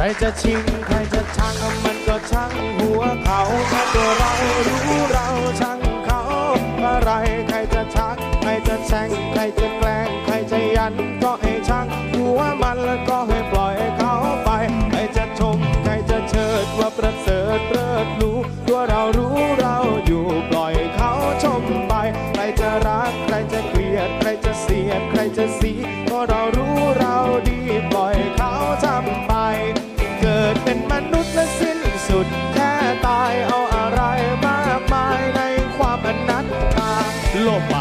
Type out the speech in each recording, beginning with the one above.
รจะชิงใครจะชังมันก็ช่างหัวเขาแค่ตัวเรารู้เราช่างเขาอะไรใครจะชักใครจะแช่งใครจะแกล้งใครจะยันก็ให้ช่างหัวมันแล้วก็ให้ปล่อยเขาไปใครจะชมใครจะเชิดว่าประเสริฐเลิศรู้ตัวเรารู้เราอยู่ปล่อยเขาชมไปใครจะรักใครจะเกลียดใครจะเสียดใครจะสีก็เรารู้เรา สุดแค่ตายเอาอะไรมากมายในความอนัตตาโลกไป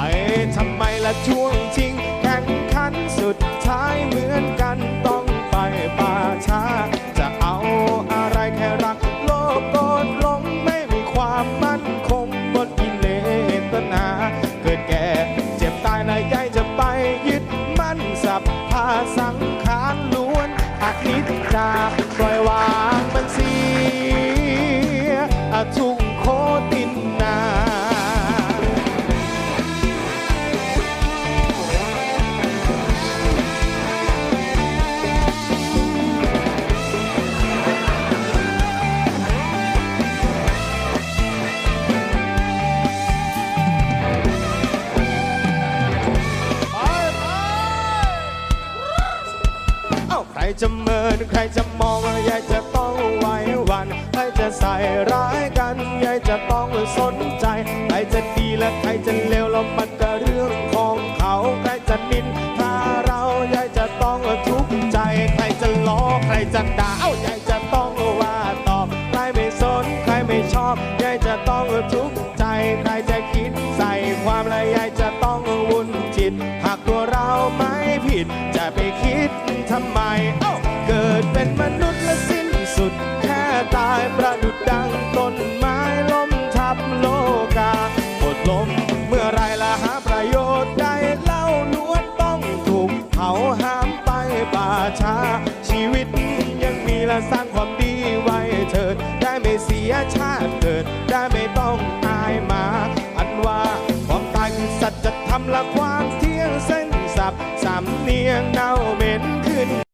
ทำไมละช่วงจริง แข่งขันสุดท้ายเหมือนกันต้องไปป่าช้า จะเอาอะไรแค่รัก โลกโกรธหลงไม่มีความมั่นคงบนกิเลสตนา เกิดแก่เจ็บตายและยายจะไปยึดมั่นสัพพาสังขารล้วนอาทิตย์จาปล่อย จะเมินใครจะมองยายจะต้องไหว้หวันใครจะใส่ร้ายกันยายจะต้องสนใจ ใครจะดีและใครจะเลวแล้วมันก็เรื่องของเขาใครจะนินถ้าเรายายจะต้องทุกข์ใจ ใครจะล้อใครจะด่าเอ้ายายจะต้องว่าตอบใครไม่สนใครไม่ชอบยายจะต้องทุกข์ใจ ใครจะคิดใส่ความและยายจะต้องวุ่นจิตหากตัวเราไม่ผิดจะไปคิด ประดุดดังต้นไม้ล้มทับโลกาหมดลมเมื่อไรละหาประโยชน์ใดเล่าล้วนต้องถูกเผาห้ามไปป่าช้า ชีวิตยังมีและสร้างความดีไว้เถิด ได้ไม่เสียชาติเกิด ได้ไม่ต้องอายมา อันว่าความตายคือสัจธรรมและความเที่ยงเส้นสับสามเนียงเน่าเหม็นขึ้น